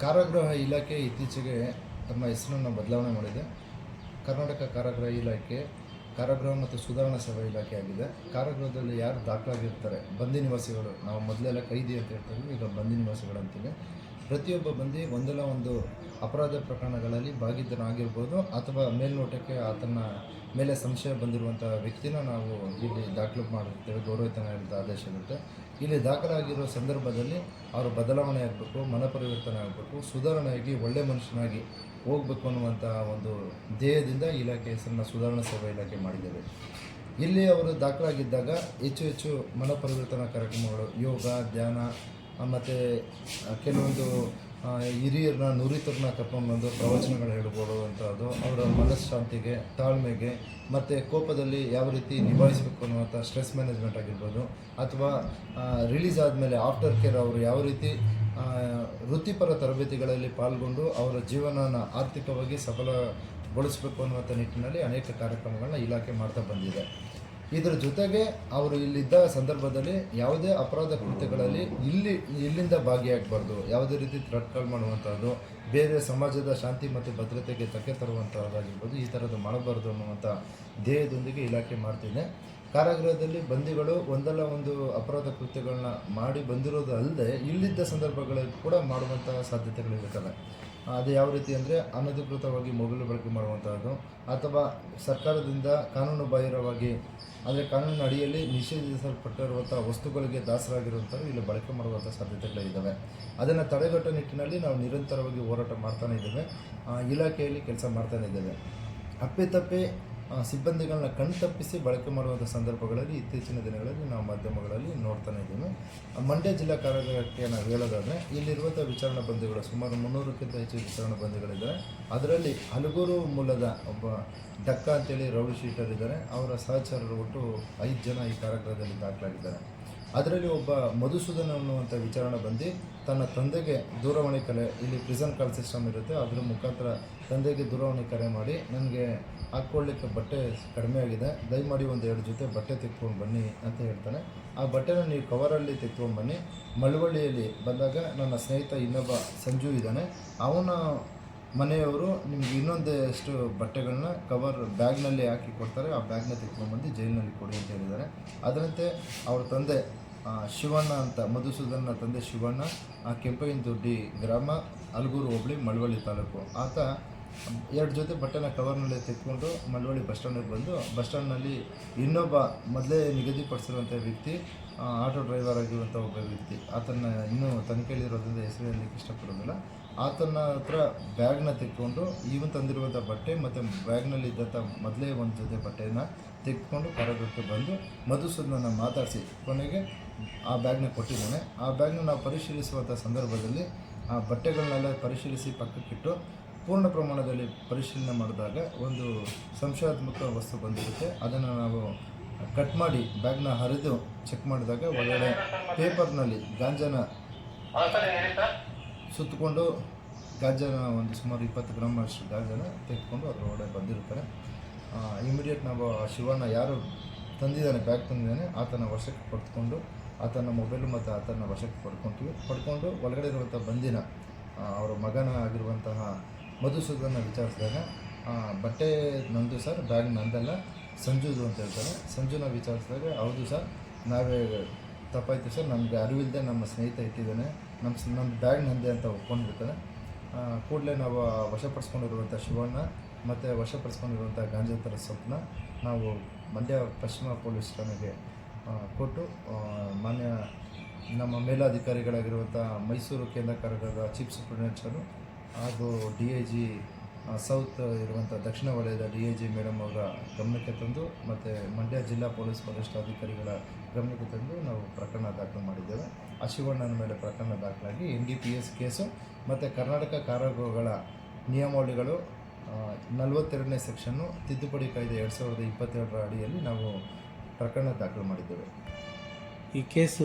ಕಾರಾಗೃಹ ಇಲಾಖೆ ಇತ್ತೀಚೆಗೆ ತಮ್ಮ ಹೆಸರನ್ನು ಬದಲಾವಣೆ ಮಾಡಿದೆ. ಕರ್ನಾಟಕ ಕಾರಾಗೃಹ ಇಲಾಖೆ, ಕಾರಾಗೃಹ ಮತ್ತು ಸುಧಾರಣಾ ಸೇವಾ ಇಲಾಖೆ ಆಗಿದೆ. ಕಾರಾಗೃಹದಲ್ಲಿ ಯಾರು ದಾಖಲಾಗಿರ್ತಾರೆ? ಬಂದಿ ನಿವಾಸಿಗಳು. ನಾವು ಮೊದಲೆಲ್ಲ ಕೈದಿ ಅಂತ ಹೇಳ್ತೀವಿ ಈಗ ಬಂದಿ ನಿವಾಸಿಗಳು ಅಂತೀವಿ ಪ್ರತಿಯೊಬ್ಬ ಬಂದು ಒಂದಲ್ಲ ಒಂದು ಅಪರಾಧ ಪ್ರಕರಣಗಳಲ್ಲಿ ಭಾಗಿದ್ದನಾಗಿರ್ಬೋದು ಅಥವಾ ಮೇಲ್ನೋಟಕ್ಕೆ ಆತನ ಮೇಲೆ ಸಂಶಯ ಬಂದಿರುವಂಥ ವ್ಯಕ್ತಿನ ನಾವು ಇಲ್ಲಿ ದಾಖಲು ಮಾಡಿರ್ತೇವೆ ಗೌರವಿತನ ಆದೇಶ ಇರುತ್ತೆ. ಇಲ್ಲಿ ದಾಖಲಾಗಿರೋ ಸಂದರ್ಭದಲ್ಲಿ ಅವರು ಬದಲಾವಣೆ ಆಗಬೇಕು, ಮನಪರಿವರ್ತನೆ ಆಗಬೇಕು, ಸುಧಾರಣೆಯಾಗಿ ಒಳ್ಳೆ ಮನುಷ್ಯನಾಗಿ ಹೋಗ್ಬೇಕು ಅನ್ನುವಂಥ ಒಂದು ಧ್ಯೇಯದಿಂದ ಇಲಾಖೆ ಹೆಸರನ್ನ ಸುಧಾರಣಾ ಸೇವಾ ಇಲಾಖೆ ಮಾಡಿದ್ದೇವೆ. ಇಲ್ಲಿ ಅವರು ದಾಖಲಾಗಿದ್ದಾಗ ಹೆಚ್ಚು ಹೆಚ್ಚು ಮನಪರಿವರ್ತನಾ ಕಾರ್ಯಕ್ರಮಗಳು ಯೋಗ, ಧ್ಯಾನ ಮತ್ತು ಕೆಲವೊಂದು ಹಿರಿಯರನ್ನ, ನುರಿತರನ್ನ ಕರ್ಕೊಂಡು ಬಂದು ಪ್ರವಚನಗಳು ಅಂಥದ್ದು ಅವರ ಮನಃಶಾಂತಿಗೆ, ತಾಳ್ಮೆಗೆ, ಮತ್ತು ಕೋಪದಲ್ಲಿ ಯಾವ ರೀತಿ ನಿಭಾಯಿಸಬೇಕು ಅನ್ನುವಂಥ ಸ್ಟ್ರೆಸ್ ಮ್ಯಾನೇಜ್ಮೆಂಟ್ ಆಗಿರ್ಬೋದು, ಅಥವಾ ರಿಲೀಸ್ ಆದಮೇಲೆ ಆಫ್ಟರ್ ಕೇರ್ ಅವರು ಯಾವ ರೀತಿ ವೃತ್ತಿಪರ ತರಬೇತಿಗಳಲ್ಲಿ ಪಾಲ್ಗೊಂಡು ಅವರ ಜೀವನನ ಆರ್ಥಿಕವಾಗಿ ಸಫಲಗೊಳಿಸಬೇಕು ಅನ್ನುವಂಥ ನಿಟ್ಟಿನಲ್ಲಿ ಅನೇಕ ಕಾರ್ಯಕ್ರಮಗಳನ್ನ ಇಲಾಖೆ ಮಾಡ್ತಾ ಬಂದಿದೆ. ಇದರ ಜೊತೆಗೆ ಅವರು ಇಲ್ಲಿದ್ದ ಸಂದರ್ಭದಲ್ಲಿ ಯಾವುದೇ ಅಪರಾಧ ಕೃತ್ಯಗಳಲ್ಲಿ ಇಲ್ಲಿ, ಇಲ್ಲಿಂದ ಭಾಗಿಯಾಗಬಾರ್ದು. ಯಾವುದೇ ರೀತಿ ಥ್ರೆಟ್ಗಳು ಮಾಡುವಂಥದ್ದು ಬೇರೆ ಸಮಾಜದ ಶಾಂತಿ ಮತ್ತು ಭದ್ರತೆಗೆ ತಕ್ಕೆ ತರುವಂಥದ್ದಾಗಿರ್ಬೋದು ಈ ಥರದ್ದು ಮಾಡಬಾರ್ದು ಅನ್ನುವಂಥ ಧ್ಯೇಯದೊಂದಿಗೆ ಇಲಾಖೆ ಮಾಡ್ತಿದೆ. ಕಾರಾಗೃಹದಲ್ಲಿ ಬಂದಿಗಳು ಒಂದಲ್ಲ ಒಂದು ಅಪರಾಧ ಕೃತ್ಯಗಳನ್ನ ಮಾಡಿ ಬಂದಿರೋದು ಅಲ್ಲದೆ ಇಲ್ಲಿದ್ದ ಸಂದರ್ಭಗಳಲ್ಲಿ ಕೂಡ ಮಾಡುವಂತಹ ಸಾಧ್ಯತೆಗಳಿರುತ್ತವೆ ಅದು ಯಾವ ರೀತಿ ಅಂದರೆ ಅನಧಿಕೃತವಾಗಿ ಮೊಬೈಲ್ ಬಳಕೆ ಮಾಡುವಂಥದ್ದು ಅಥವಾ ಸರ್ಕಾರದಿಂದ ಕಾನೂನು ಬಾಹಿರವಾಗಿ ಅಂದರೆ ಕಾನೂನಿನ ಅಡಿಯಲ್ಲಿ ನಿಷೇಧಿಸಲ್ಪಟ್ಟಿರುವಂಥ ವಸ್ತುಗಳಿಗೆ ದಾಸರಾಗಿರುವಂಥವ್ರು ಇಲ್ಲಿ ಬಳಕೆ ಮಾಡುವಂಥ ಸಾಧ್ಯತೆಗಳಿದ್ದಾವೆ ಅದನ್ನು ತಡೆಗಟ್ಟೋ ನಿಟ್ಟಿನಲ್ಲಿ ನಾವು ನಿರಂತರವಾಗಿ ಹೋರಾಟ ಮಾಡ್ತಾನೇ ಇದ್ದೇವೆ. ಇಲಾಖೆಯಲ್ಲಿ ಕೆಲಸ ಮಾಡ್ತಾನೇ ಇದ್ದೇವೆ. ಅಪ್ಪಿತಪ್ಪಿ ಆ, ಸಿಬ್ಬಂದಿಗಳನ್ನ ಕಣ್ತಪ್ಪಿಸಿ ಬಳಕೆ ಮಾಡುವಂಥ ಸಂದರ್ಭಗಳಲ್ಲಿ ಇತ್ತೀಚಿನ ದಿನಗಳಲ್ಲಿ ನಾವು ಮಾಧ್ಯಮಗಳಲ್ಲಿ ನೋಡ್ತಾನೆ ಇದ್ದೀವಿ. ಮಂಡ್ಯ ಜಿಲ್ಲಾ ಕಾರಾಗೃಹಕ್ಕೆ ನಾವು ಹೇಳೋದಾದರೆ ಇಲ್ಲಿರುವಂಥ ವಿಚಾರಣಾ ಬಂದಿಗಳು ಸುಮಾರು ಮುನ್ನೂರಕ್ಕಿಂತ ಹೆಚ್ಚು ವಿಚಾರಣಾ ಬಂದಿಗಳಿದ್ದಾರೆ. ಅದರಲ್ಲಿ ಹಲಗೂರು ಮೂಲದ ಒಬ್ಬ ಡಕ್ಕ ಅಂತೇಳಿ ರೌಡಿ ಶೀಟರ್ ಇದ್ದಾರೆ. ಅವರ ಸಹಚರರು ಒಟ್ಟು ಐದು ಜನ ಈ ಕಾರ್ಯಕ್ರಮದಲ್ಲಿ ದಾಖಲಾಗಿದ್ದಾರೆ. ಅದರಲ್ಲಿ ಒಬ್ಬ ಮಧುಸೂದನ್ ಅನ್ನುವಂಥ ವಿಚಾರಣೆ ಬಂದು ತನ್ನ ತಂದೆಗೆ ದೂರವಾಣಿ ಕರೆ ಇಲ್ಲಿ ಪ್ರಿಸನ್ ಕಾಲ್ ಸಿಸ್ಟಮ್ ಇರುತ್ತೆ, ಅದರ ಮುಖಾಂತರ ತಂದೆಗೆ ದೂರವಾಣಿ ಕರೆ ಮಾಡಿ, ನನಗೆ ಹಾಕ್ಕೊಳ್ಳಿಕ್ಕೆ ಬಟ್ಟೆ ಕಡಿಮೆ ಆಗಿದೆ, ದಯಮಾಡಿ ಒಂದು ಎರಡು ಜೊತೆ ಬಟ್ಟೆ ತೆಗೆದುಕೊಂಡು ಬನ್ನಿ ಅಂತ ಹೇಳ್ತಾನೆ. ಆ ಬಟ್ಟೆನ ನೀವು ಕವರಲ್ಲಿ ತೆಗೆದುಕೊಂಡು ಬನ್ನಿ. ಮಳವಳ್ಳಿಯಲ್ಲಿ ಬಂದಾಗ ನನ್ನ ಸ್ನೇಹಿತ ಇನ್ನೊಬ್ಬ ಸಂಜು ಇದ್ದಾನೆ. ಅವನ ಮನೆಯವರು ನಿಮ್ಗೆ ಇನ್ನೊಂದಷ್ಟು ಬಟ್ಟೆಗಳನ್ನ ಕವರ್ ಬ್ಯಾಗ್ನಲ್ಲಿ ಹಾಕಿ ಕೊಡ್ತಾರೆ. ಆ ಬ್ಯಾಗ್ನ ತೆಗೆದುಕೊಂಡ್ಬಂದು ಜೈಲಿನಲ್ಲಿ ಕೊಡಿ ಅಂತ ಹೇಳಿದ್ದಾರೆ. ಅದರಂತೆ ಅವ್ರ ತಂದೆ ಶಿವಣ್ಣ ಅಂತ, ಮಧುಸೂದನ್ನ ತಂದೆ ಶಿವಣ್ಣ, ಆ ಕೆಂಪಯ್ಯನ ದೊಡ್ಡಿ ಗ್ರಾಮ, ಅಲಗೂರು ಹೋಬಳಿ, ಮಳವಳ್ಳಿ ತಾಲೂಕು. ಆತ ಎರಡು ಜೊತೆ ಬಟ್ಟೆನ ಕವರ್ನಲ್ಲಿ ತೆಕ್ಕೊಂಡು ಮಳವಳ್ಳಿ ಬಸ್ ಸ್ಟ್ಯಾಂಡಿಗೆ ಬಂದು, ಬಸ್ ಸ್ಟ್ಯಾಂಡ್ನಲ್ಲಿ ಇನ್ನೊಬ್ಬ ಮೊದಲೇ ನಿಗದಿಪಡಿಸಿರುವಂಥ ವ್ಯಕ್ತಿ ಆಟೋ ಡ್ರೈವರ್ ಆಗಿರುವಂಥ ಒಬ್ಬ ವ್ಯಕ್ತಿ. ಆತನ ಇನ್ನೂ ತನಿಖೆಯಲ್ಲಿರೋದ್ರಿಂದ ಹೆಸರು ಹೇಳಲಿಕ್ಕೆ ಇಷ್ಟಪಡೋದಿಲ್ಲ ಆತನ ಹತ್ರ ಬ್ಯಾಗ್ನ ತೆಕ್ಕೊಂಡು ಇವನು ತಂದಿರುವಂಥ ಬಟ್ಟೆ ಮತ್ತು ಬ್ಯಾಗ್ನಲ್ಲಿ ಇದ್ದಂಥ ಮೊದಲೇ ಒಂದು ಜೊತೆ ಬಟ್ಟೆನ ತೆಗೆದುಕೊಂಡು ಕಾರಾಗೃಹಕ್ಕೆ ಬಂದು ಮಧುಸೂದನನ್ನು ಮಾತಾಡಿಸಿ ಕೊನೆಗೆ ಆ ಬ್ಯಾಗ್ನ ಕೊಟ್ಟಿದ್ದಾನೆ. ಆ ಬ್ಯಾಗ್ನ ನಾವು ಪರಿಶೀಲಿಸುವಂಥ ಸಂದರ್ಭದಲ್ಲಿ ಆ ಬಟ್ಟೆಗಳನ್ನೆಲ್ಲ ಪರಿಶೀಲಿಸಿ ಪಕ್ಕಕ್ಕಿಟ್ಟು ಪೂರ್ಣ ಪ್ರಮಾಣದಲ್ಲಿ ಪರಿಶೀಲನೆ ಮಾಡಿದಾಗ ಒಂದು ಸಂಶಯಾತ್ಮಕ ವಸ್ತು ಬಂದಿರುತ್ತೆ ಅದನ್ನು ನಾವು ಕಟ್ ಮಾಡಿ ಬ್ಯಾಗ್ನ ಹರಿದು ಚೆಕ್ ಮಾಡಿದಾಗ ಒಳ್ಳೆ ಪೇಪರ್ನಲ್ಲಿ ಗಾಂಜಾನ ಸುತ್ತಕೊಂಡು ಗಾಜನ ಒಂದು ಸುಮಾರು ಇಪ್ಪತ್ತು ಗ್ರಾಮ್ ಅಷ್ಟು ಗಾಜನ ತೆಗೆದುಕೊಂಡು ಅದರ ಒಳಗಡೆ ಬಂದಿರ್ತಾರೆ ಇಮಿಡಿಯೇಟ್ ನಾವು ಆ ಯಾರು ತಂದಿದ್ದಾನೆ ಬ್ಯಾಗ್ ತಂದಿದ್ದಾನೆ, ಆತನ ವಶಕ್ಕೆ ಪಡೆದುಕೊಂಡು, ಆತನ ಮೊಬೈಲು ಮತ್ತು ಆತನ ವಶಕ್ಕೆ ಪಡ್ಕೊತೀವಿ. ಪಡ್ಕೊಂಡು ಒಳಗಡೆ ಇರುವಂಥ ಬಂದಿನ ಅವರ ಮಗನ ಆಗಿರುವಂತಹ ಮಧುಸೂದನ ವಿಚಾರಿಸಿದಾಗ ಬಟ್ಟೆ ನಂದು ಸರ್ ಬ್ಯಾಗ್ ನಂದಲ್ಲ, ಸಂಜುದು ಅಂತ ಹೇಳ್ತಾರೆ. ಸಂಜುನ ವಿಚಾರಿಸಿದಾಗ, ಹೌದು ಸರ್ ನಾವೇ ತಪ್ಪಾಯ್ತು ಸರ್ ನಮಗೆ ಅರಿವಿಲ್ಲದೆ ನಮ್ಮ ಸ್ನೇಹಿತ ಇಟ್ಟಿದ್ದಾನೆ. ನಮ್ಮ ನಮ್ಮ ಬ್ಯಾಗ್ ನಂದೆ ಅಂತ ಒಪ್ಕೊಂಡಿರ್ತಾನೆ ಕೂಡಲೇ ನಾವು ವಶಪಡಿಸ್ಕೊಂಡಿರುವಂಥ ಶಿವಣ್ಣ ಮತ್ತು ವಶಪಡಿಸ್ಕೊಂಡಿರುವಂಥ ಗಾಂಜಾತರ ಸ್ವಪ್ನ ನಾವು ಮಂಡ್ಯ ಪಶ್ಚಿಮ ಪೊಲೀಸ್ ಠಾಣೆಗೆ ಕೊಟ್ಟು ಮಾನ್ಯ ನಮ್ಮ ಮೇಲಾಧಿಕಾರಿಗಳಾಗಿರುವಂಥ ಮೈಸೂರು ಕೇಂದ್ರ ಕಾರ್ಯದ ಚೀಫ್ ಸೂಪರಿಂಟೆಂಡೆಂಟ್ಸರು ಹಾಗೂ ಡಿ ಐ ಜಿ ಸೌತ್ ಇರುವಂಥ ದಕ್ಷಿಣ ವಲಯದ ಡಿ ಎ ಜಿ ಮೇಡಮ್ ಅವರ ಗಮನಕ್ಕೆ ತಂದು ಮತ್ತು ಮಂಡ್ಯ ಜಿಲ್ಲಾ ಪೊಲೀಸ್ ವರಿಷ್ಠಾಧಿಕಾರಿಗಳ ಗಮನಕ್ಕೆ ತಂದು ನಾವು ಪ್ರಕರಣ ದಾಖಲು ಮಾಡಿದ್ದೇವೆ. ಆ ಶಿವಣ್ಣನ ಮೇಲೆ ಪ್ರಕರಣ ದಾಖಲಾಗಿ N D P S case ಮತ್ತು ಕರ್ನಾಟಕ ಕಾರಾಗೃಹಗಳ ನಿಯಮಾವಳಿಗಳು ನಲವತ್ತೆರಡನೇ ಸೆಕ್ಷನ್ನು ತಿದ್ದುಪಡಿ ಕಾಯ್ದೆ ಎರಡು ಸಾವಿರದ ಇಪ್ಪತ್ತೆರಡರ ಅಡಿಯಲ್ಲಿ ನಾವು ಪ್ರಕರಣ ದಾಖಲು ಮಾಡಿದ್ದೇವೆ. ಈ ಕೇಸು